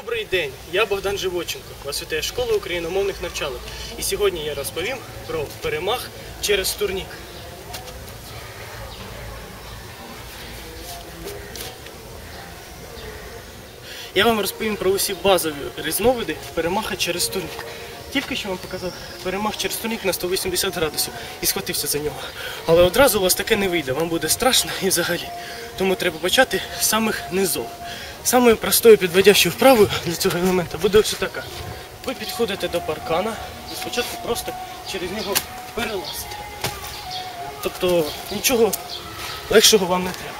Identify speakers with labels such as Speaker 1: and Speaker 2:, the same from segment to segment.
Speaker 1: Добрий день, я Богдан Живоченко, вас вітає школа україномовних навчалок. І сьогодні я розповім про перемаг через турнік. Я вам розповім про усі базові різновиди перемаха через турнік. Тільки що вам показав перемаг через турнік на 180 градусів і схватився за нього. Але одразу у вас таке не вийде, вам буде страшно і взагалі. Тому треба почати з самих низов. Самою простою підводящою вправою для цього елемента буде ось така. Ви підходите до паркана і спочатку просто через нього перелазите. Тобто нічого легшого вам не треба.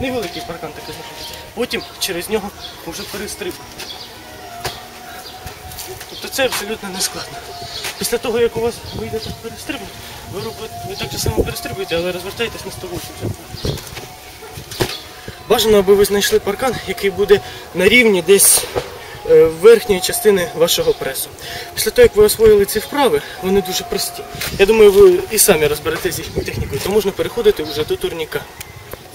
Speaker 1: Невеликий паркан такий знаходиться. Потім через нього вже перестрибуєте. Тобто це абсолютно не складно. Після того, як у вас вийде перестрибнути, ви ви так же само перестрибуєте, але розвертаєтесь на 180. Бажано, аби ви знайшли паркан, який буде на рівні десь е, верхньої частини вашого пресу. Після того, як ви освоїли ці вправи, вони дуже прості. Я думаю, ви і самі розберетеся з їхньою технікою, то можна переходити вже до турніка.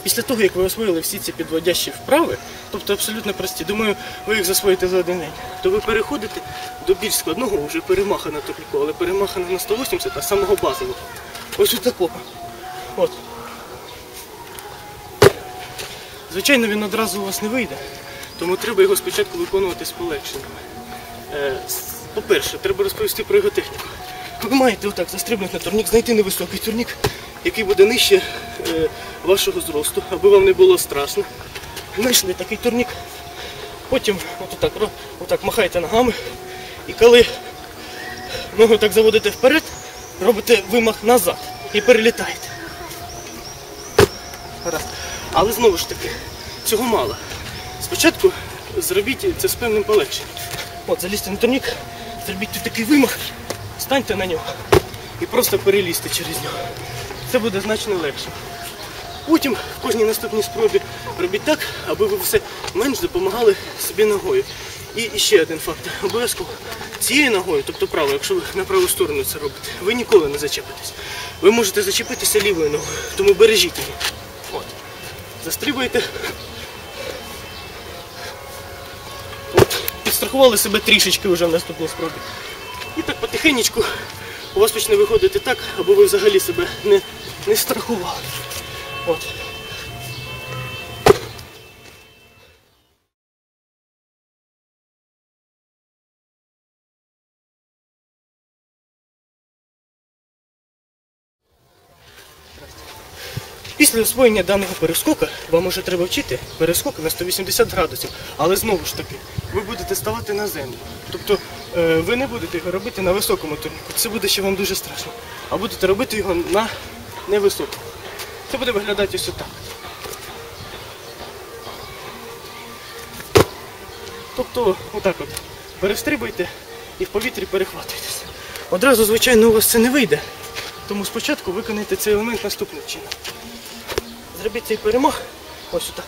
Speaker 1: Після того, як ви освоїли всі ці підводящі вправи, тобто абсолютно прості, думаю, ви їх засвоїте за один день, то ви переходите до більш складного вже перемаха на але перемахана на 180, а самого базового. Ось от такого. От. Звичайно, він одразу у вас не вийде, тому треба його спочатку виконувати з полегшеннями. Е, По-перше, треба розповісти про його техніку. Ви маєте отак застрибнути на турнік, знайти невисокий турнік, який буде нижче е, вашого зросту, аби вам не було страшно. Знайшли такий турнік. Потім от отак, отак махаєте ногами. І коли ногу так заводите вперед, робите вимах назад і перелітаєте. Гаразд. Але знову ж таки, цього мало. Спочатку зробіть це з певним полегшенням. От, залізьте на турнік, зробіть тут такий вимах, станьте на нього і просто перелізьте через нього. Це буде значно легше. Потім в кожній наступній спробі робіть так, аби ви все менш допомагали собі ногою. І, ще один фактор. Обов'язково цією ногою, тобто правою, якщо ви на праву сторону це робите, ви ніколи не зачепитесь. Ви можете зачепитися лівою ногою, тому бережіть її. От. Застрибуєте. От. Підстрахували себе трішечки вже в наступній спробі. І так потихенечку у вас почне виходити так, аби ви взагалі себе не, не страхували. От. Після освоєння даного перескока вам уже треба вчити перескок на 180 градусів. Але знову ж таки, ви будете ставати на землю. Тобто е, ви не будете його робити на високому турніку. Це буде ще вам дуже страшно. А будете робити його на невисокому. Це буде виглядати ось отак. Тобто, отак от, перестрибуйте і в повітрі перехватуєтеся. Одразу, звичайно, у вас це не вийде. Тому спочатку виконайте цей елемент наступним чином. Зробіть цей перемог ось отак.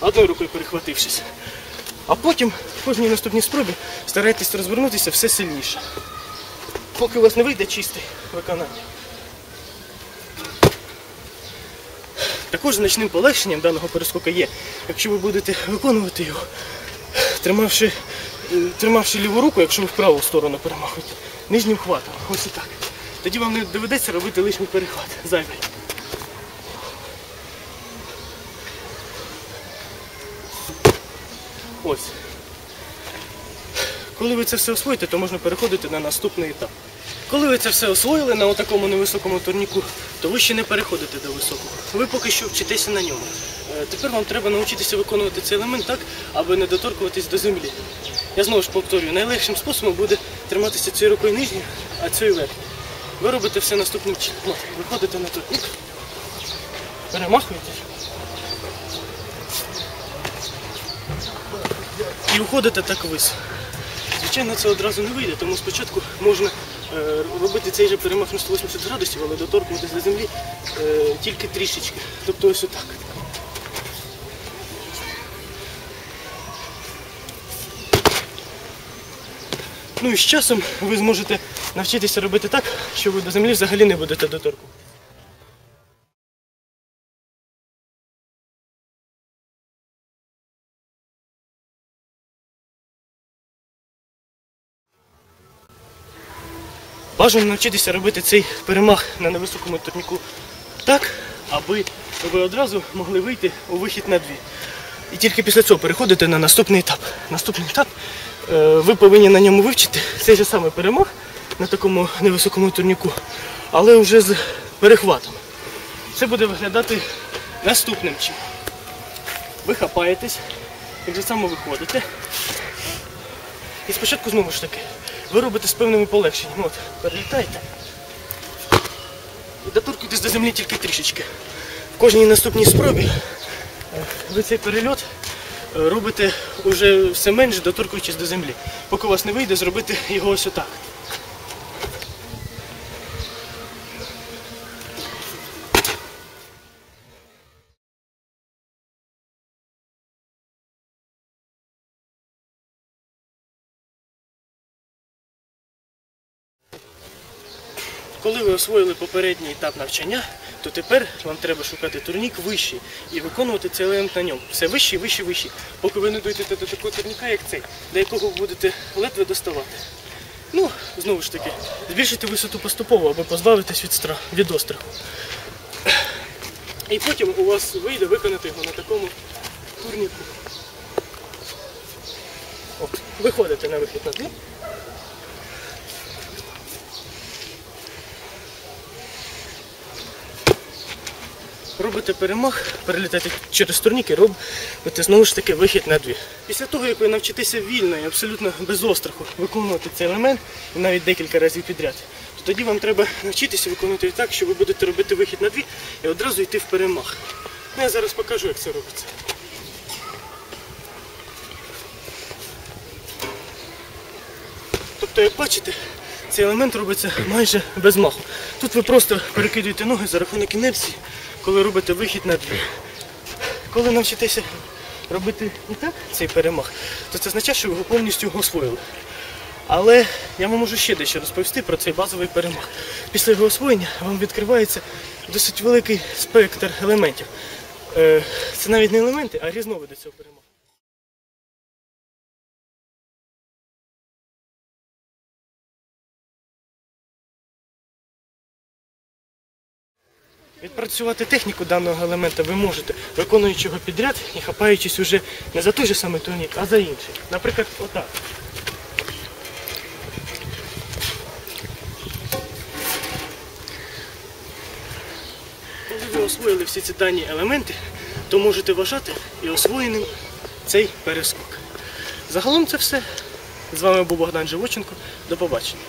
Speaker 1: Одною рукою перехватившись. А потім в кожній наступній спробі старайтесь розвернутися все сильніше. Поки у вас не вийде чисте виконання. Також значним полегшенням даного перескока є, якщо ви будете виконувати його, тримавши, е, тримавши ліву руку, якщо ви в праву сторону перемахуєте, нижнім хватом. Ось і так. Тоді вам не доведеться робити лишній перехват. Зайвий. Ось. Коли ви це все освоїте, то можна переходити на наступний етап. Коли ви це все освоїли на такому невисокому турніку, то ви ще не переходите до високого. Ви поки що вчитеся на ньому. Е, Тепер вам треба навчитися виконувати цей елемент так, аби не доторкуватись до землі. Я знову ж повторюю, найлегшим способом буде триматися цією рукою нижньою, а цією верхньою. Ви робите все наступним чином. Виходите на турнік, перемахуєте. І виходите так високо. Звичайно, це одразу не вийде, тому спочатку можна е, робити цей же перемах на 180 градусів, але доторкнутися до землі е, тільки трішечки. Тобто ось отак. Ну і з часом ви зможете навчитися робити так, що ви до землі взагалі не будете доторкувати. Бажано навчитися робити цей перемах на невисокому турніку так, аби ви одразу могли вийти у вихід на дві. І тільки після цього переходите на наступний етап. Наступний етап е, ви повинні на ньому вивчити цей же самий перемог на такому невисокому турніку, але вже з перехватом. Це буде виглядати наступним чином. Ви хапаєтесь, так же само виходите. І спочатку знову ж таки, ви робите з певними полегшеннями. От, перелітаєте. І доторкуєтесь до землі тільки трішечки. В кожній наступній спробі е, ви цей перельот е, робите вже все менше, доторкуючись до землі. Поки у вас не вийде, зробити його ось отак. Коли ви освоїли попередній етап навчання, то тепер вам треба шукати турнік вищий і виконувати цей елемент на ньому. Все вищий, вищий, вищий. Поки ви не дійдете до такого турніка, як цей, до якого ви будете ледве доставати. Ну, знову ж таки, збільшити висоту поступово, аби позбавитись від, стра... від остраху. І потім у вас вийде виконати його на такому турніку. Виходите на вихід на дві. Робите перемах, перелітаєте через турніки, робите знову ж таки вихід на дві. Після того, як ви навчитеся вільно і абсолютно без остраху виконувати цей елемент, і навіть декілька разів підряд, то тоді вам треба навчитися виконувати так, що ви будете робити вихід на дві і одразу йти в перемах. Ну, я зараз покажу, як це робиться. Тобто, як бачите, цей елемент робиться майже без маху. Тут ви просто перекидуєте ноги за рахунок інерції, коли робите вихід на дві. Коли навчитеся робити і так цей перемах, то це означає, що ви його повністю освоїли. Але я вам можу ще дещо розповісти про цей базовий перемах. Після його освоєння вам відкривається досить великий спектр елементів. Е, Це навіть не елементи, а різновиди цього перемаху. Відпрацювати техніку даного елемента ви можете, виконуючи його підряд і хапаючись уже не за той же самий турнік, а за інший. Наприклад, отак. Коли ви освоїли всі ці дані елементи, то можете вважати і освоєним цей перескок. Загалом це все. З вами був Богдан Живоченко. До побачення.